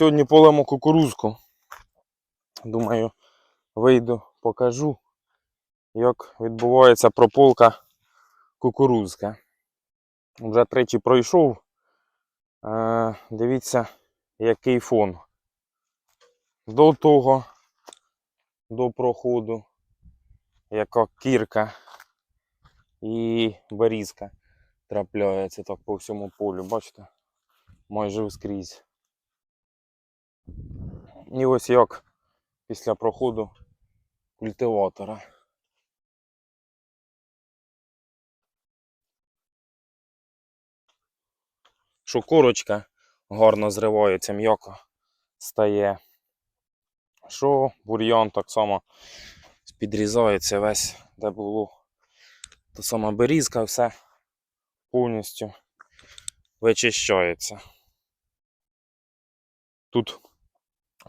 сьогодні полемо кукурузку. Думаю, вийду, покажу, як відбувається прополка кукурузки. Вже тричі пройшов. Е, дивіться, який фон. До того, до проходу, яка кірка і берізка трапляється так по всьому полю, бачите? Майже скрізь. І ось як після проходу культиватора. Що корочка гарно зривається, м'яко стає. Що бур'ян так само підрізається весь, де було. Та сама берізка, все повністю вичищається. Тут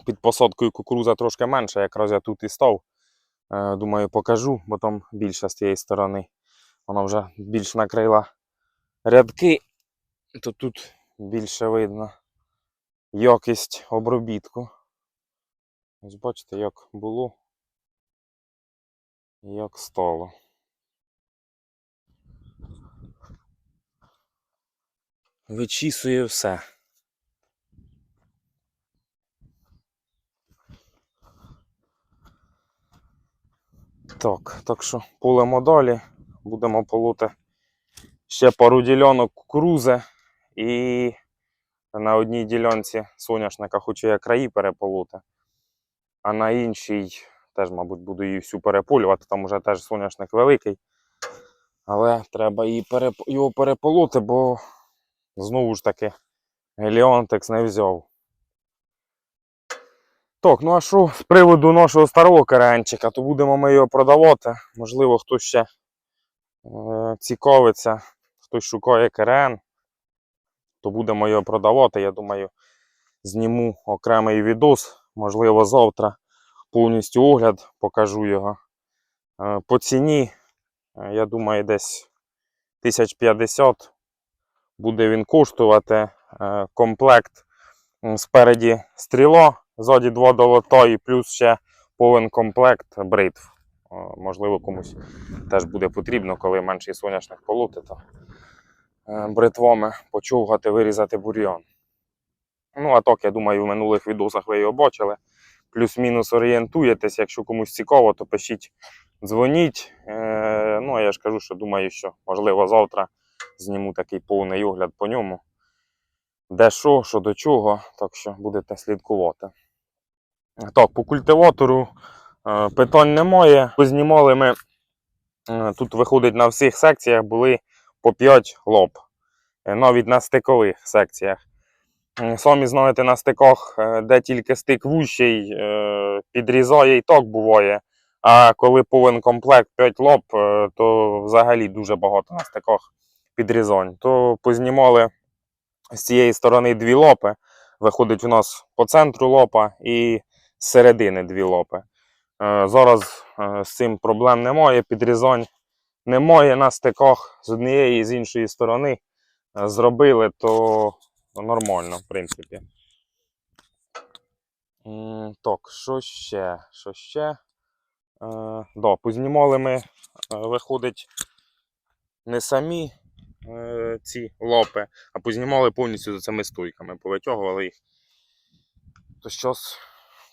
під посадкою кукуруза трошки менше, якраз я тут і став. Е, Думаю, покажу, бо там більше з тієї сторони. Вона вже більш накрила рядки, то тут більше видно якість обробітку. Ось бачите, як було, як стало. Вичісує все. Так, так що полемо далі. Будемо полоти ще пару ділянок кукурузи і на одній ділянці соняшника хочу я краї переполоти, а на іншій теж, мабуть, буду її всю переполювати. Там вже теж соняшник великий. Але треба її переп... його переполоти, бо знову ж таки Геліонтекс не взяв. Так, ну а що з приводу нашого старого керенчика, то будемо ми його продавати. Можливо, хтось ще е, цікавиться, хтось шукає керен, то будемо його продавати. Я думаю, зніму окремий відос, можливо, завтра повністю огляд покажу його. Е, по ціні, е, я думаю, десь 1050 буде він коштувати. Е, комплект спереді стріло, ззаді два долота і плюс ще повен комплект бритв. Е, Можливо, комусь теж буде потрібно, коли менший соняшник полоти, то е, бритвами почовгати, вирізати бур'ян. Ну, а так, я думаю, в минулих відосах ви його бачили. Плюс-мінус орієнтуєтесь. Якщо комусь цікаво, то пишіть, дзвоніть. Е, ну, а я ж кажу, що думаю, що можливо завтра зніму такий повний огляд по ньому. Де що, що до чого, так що будете слідкувати. Так, по культиватору е, питань немає. Познімали ми, е, тут виходить на всіх секціях були по 5 лоб. Е, Навіть на стикових секціях. Самі знаєте, на стиках, де тільки стик вущий, підрізає і так буває. А коли повен комплект 5 лоб, то взагалі дуже багато на стиках підрізань. То познімали з цієї сторони дві лопи. Виходить у нас по центру лопа і середини дві лопи. Е, Зараз е, з цим проблем немає, підрізань немає на стиках з однієї і з іншої сторони. Е, Зробили, то нормально, в принципі. Так, що ще? Що ще? Да, познімали ми, виходить, не самі ці лопи, а познімали повністю за цими стойками, повитягували їх. То щось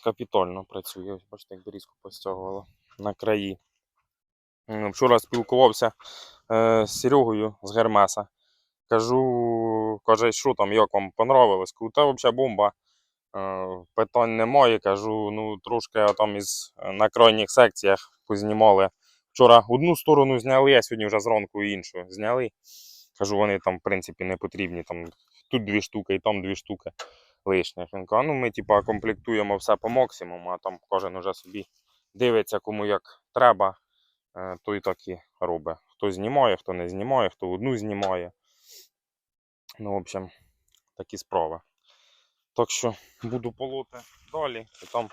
капітально працює. Ось Бачите, як берізку постягувало на краї. Вчора спілкувався е, з Серегою з Гермеса. Кажу, каже, що там, як вам понравилось? Кажу, та взагалі бомба. Е, Питань немає. Кажу, ну трошки там із е, на крайніх секціях познімали. Вчора одну сторону зняли, а сьогодні вже зранку іншу зняли. Кажу, вони там, в принципі, не потрібні. Там, тут дві штуки і там дві штуки лишніх. Він каже, ну ми типа комплектуємо все по максимуму, а там кожен уже собі дивиться, кому як треба, е, той так і робить. Хто знімає, хто не знімає, хто одну знімає. Ну, в общем, такі справи. Так що буду полоти далі і там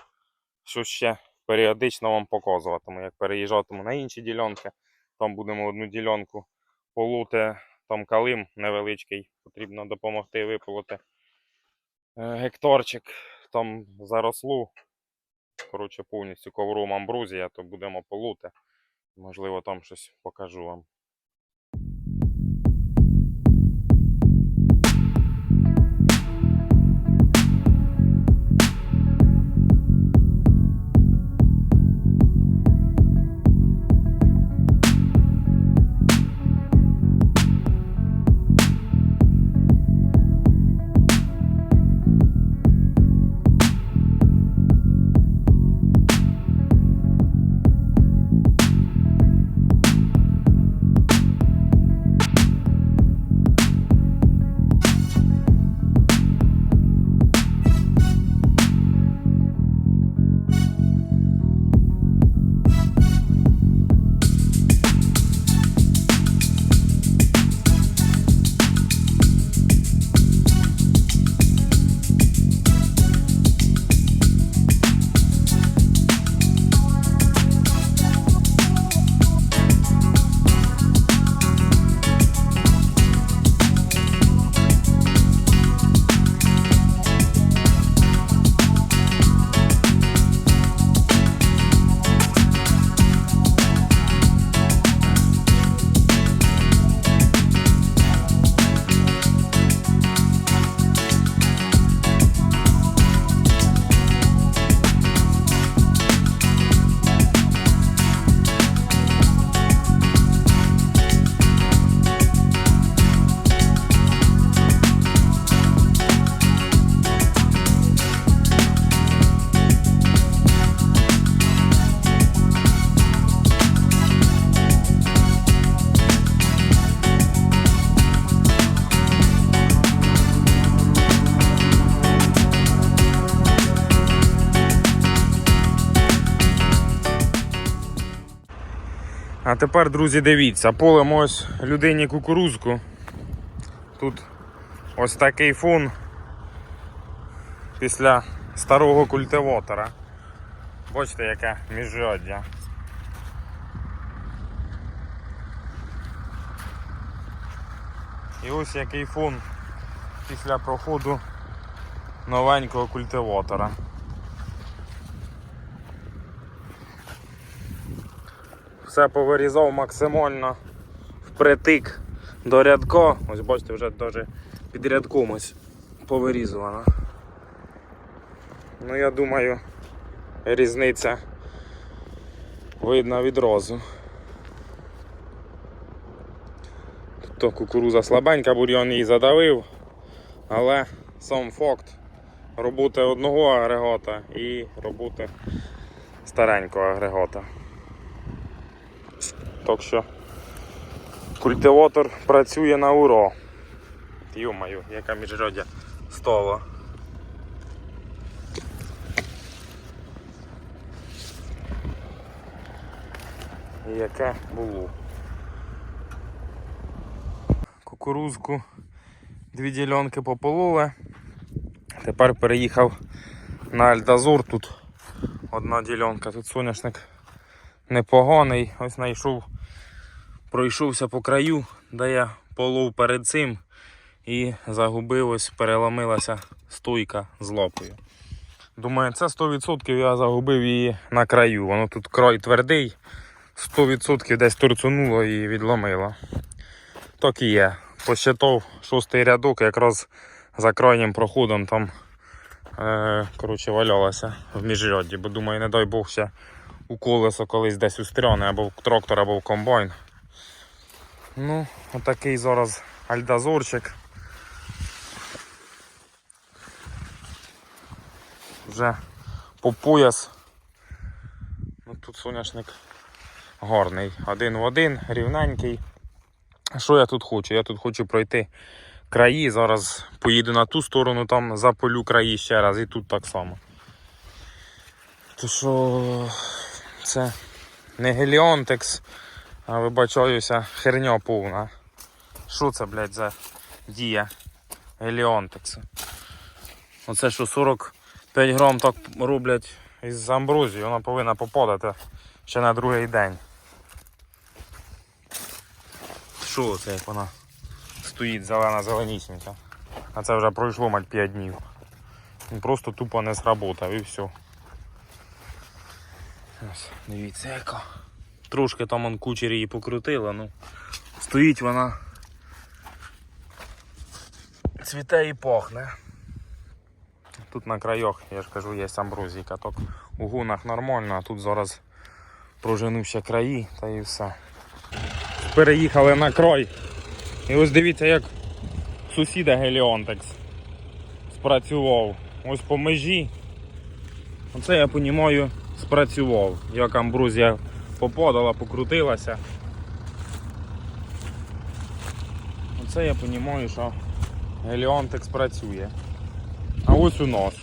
щось ще періодично вам показуватиму. Як переїжджатиму на інші ділянки, там будемо одну ділянку полоти, там калим невеличкий, потрібно допомогти виполоти. Е, Гекторчик, там заросло. Коротше, повністю ковром амбрузія, то будемо полути. Можливо, там щось покажу вам. Тепер, друзі, дивіться, полем ось людині кукурузку. Тут ось такий фон після старого культиватора. Бачите, яке міжряддя. І ось який фон після проходу новенького культиватора. Все повирізав максимально впритик до рядка. Ось бачите, вже навіть під рядком ось повирізувано. Ну я думаю, різниця видна відразу. Тут кукуруза слабенька, бур'ян її задавив, але сам факт роботи одного агрегата і роботи старенького агрегата. Так що культиватор працює на уро. Йомаю, яка міжрядя стала. Яке було. Кукурузку дві ділянки попололи. Тепер переїхав на Альдазур. Тут одна ділянка, тут соняшник непоганий. Ось знайшов, пройшовся по краю, де я полов перед цим і загубив, ось переломилася стойка з лапою. Думаю, це 100% я загубив її на краю. Воно тут край твердий, 100% десь торцунуло і відломило. Так і є. Посчитав шостий рядок, якраз за крайнім проходом там е, коротше, валялася в міжряді, бо думаю, не дай Бог ще у колесо колись десь устряне, або в трактор, або в комбайн. Ну, отакий зараз альдазорчик. Вже по пояс. Ну, тут соняшник гарний. Один в один, рівненький. Що я тут хочу? Я тут хочу пройти краї. Зараз поїду на ту сторону, там заполю краї ще раз і тут так само. То що це не геліонтекс, вибачаюся, херня повна. Що це, блядь, за дія геліонтексу? Оце що 45 грам так роблять із амброзії, вона повинна попадати ще на другий день. Що це як вона стоїть зелена зеленісінька? А це вже пройшло мать 5 днів. Просто тупо не сработав і все. Ось, дивіться яка. Трошки там он кучер її покрутила, ну. Стоїть вона. Цвіте і пахне. Тут на краях, я ж кажу, є амброзійка. Так у гунах нормально, а тут зараз прожену ще краї та і все. Переїхали на край. І ось дивіться, як сусіда Геліонтекс спрацював. Ось по межі. Оце я розумію, спрацював. Як амбрузія попадала, покрутилася. Оце я розумію, що Геліонтекс працює. А ось у нас.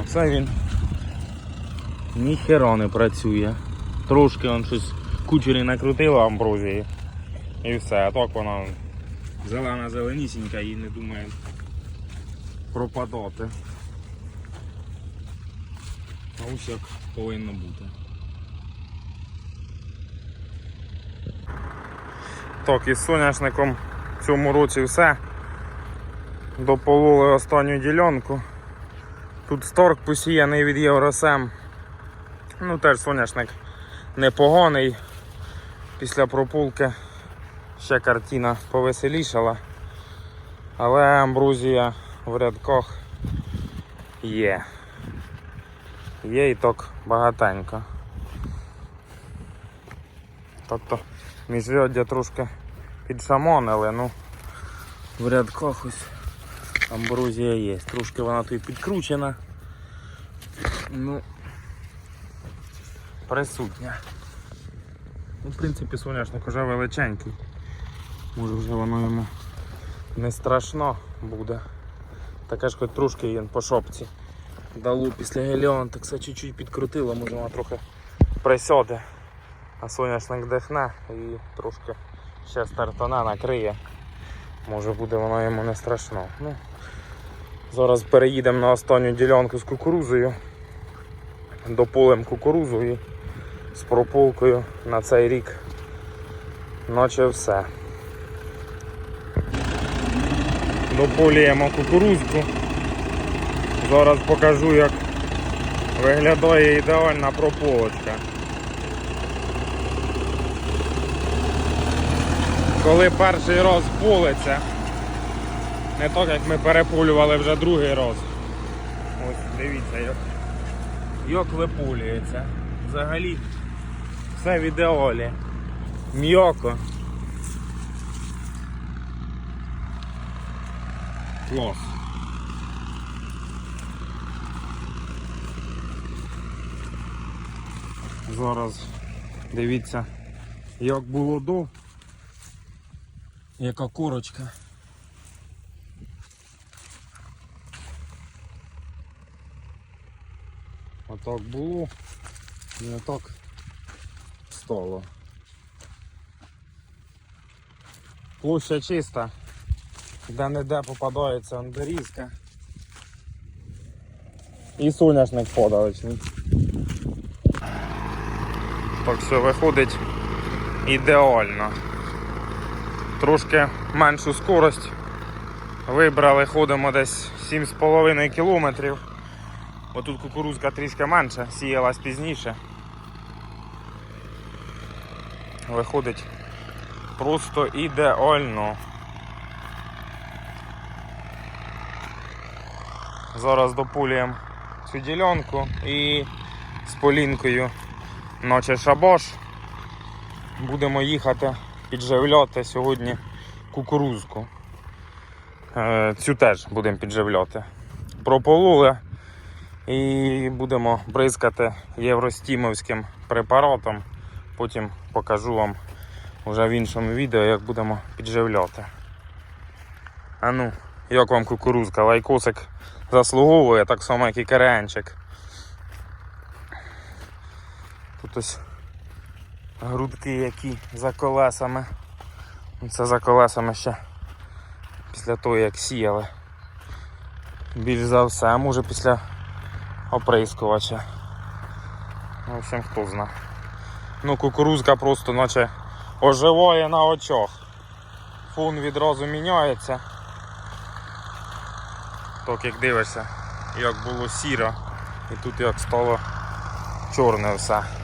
Оце він ніхера не працює. Трошки он щось кучері накрутило амброзії. І все, а так вона зелена зеленісінька і не думає пропадати. Ось як повинно бути. Так, із соняшником в цьому році все. Допололи останню ділянку. Тут сторг посіяний від Євросем. Ну теж соняшник непоганий. Після пропулки ще картина повеселішала. Але амбрузія в рядках є. Є і так багатенько. Тобто міжряддя трошки підшамонили, ну в рядках ось амброзія є. Трошки вона тут підкручена. Ну присутня. Ну, в принципі, соняшник уже величенький. Може вже воно йому не страшно буде. Таке ж хоч трошки він по шопці. Дало після все чуть-чуть підкрутило, може вона трохи присяде. А соняшник дихне і трошки ще стартона накриє. Може буде воно йому не страшно. Ну, зараз переїдемо на останню ділянку з кукурузою. Дополем кукурузу і з прополкою на цей рік. Наче все. Дополюємо кукурузку. Зараз покажу, як виглядає ідеальна прополочка. Коли перший раз политься, не так як ми переполювали вже другий раз. Ось дивіться, як, як виполюється. Взагалі все в ідеалі. М'яко. Клас. Зараз дивіться, як було до, яка корочка. Отак було і отак стало. Площа чиста, де-не-де попадається андерізка. І соняшник подалечний. Так все виходить ідеально. Трошки меншу скорость. Вибрали, ходимо десь 7,5 кілометрів. Бо тут кукурузка трішки менша, сіялась пізніше. Виходить просто ідеально. Зараз допулюємо цю ділянку і з полінкою ночі шабош. Будемо їхати підживляти сьогодні кукурузку. Е, Цю теж будемо підживляти. Прополули і будемо бризкати євростімовським препаратом. Потім покажу вам вже в іншому відео, як будемо підживляти. А ну, як вам кукурузка? Лайкосик заслуговує, так само, як і каренчик. Тут ось грудки які за колесами. Це за колесами ще після того як сіяли. Більш за все, може після оприскувача. В общем, хто зна. Ну, кукурузка просто наче оживає на очах. Фон відразу міняється. Так як дивишся, як було сіро, і тут як стало чорне все.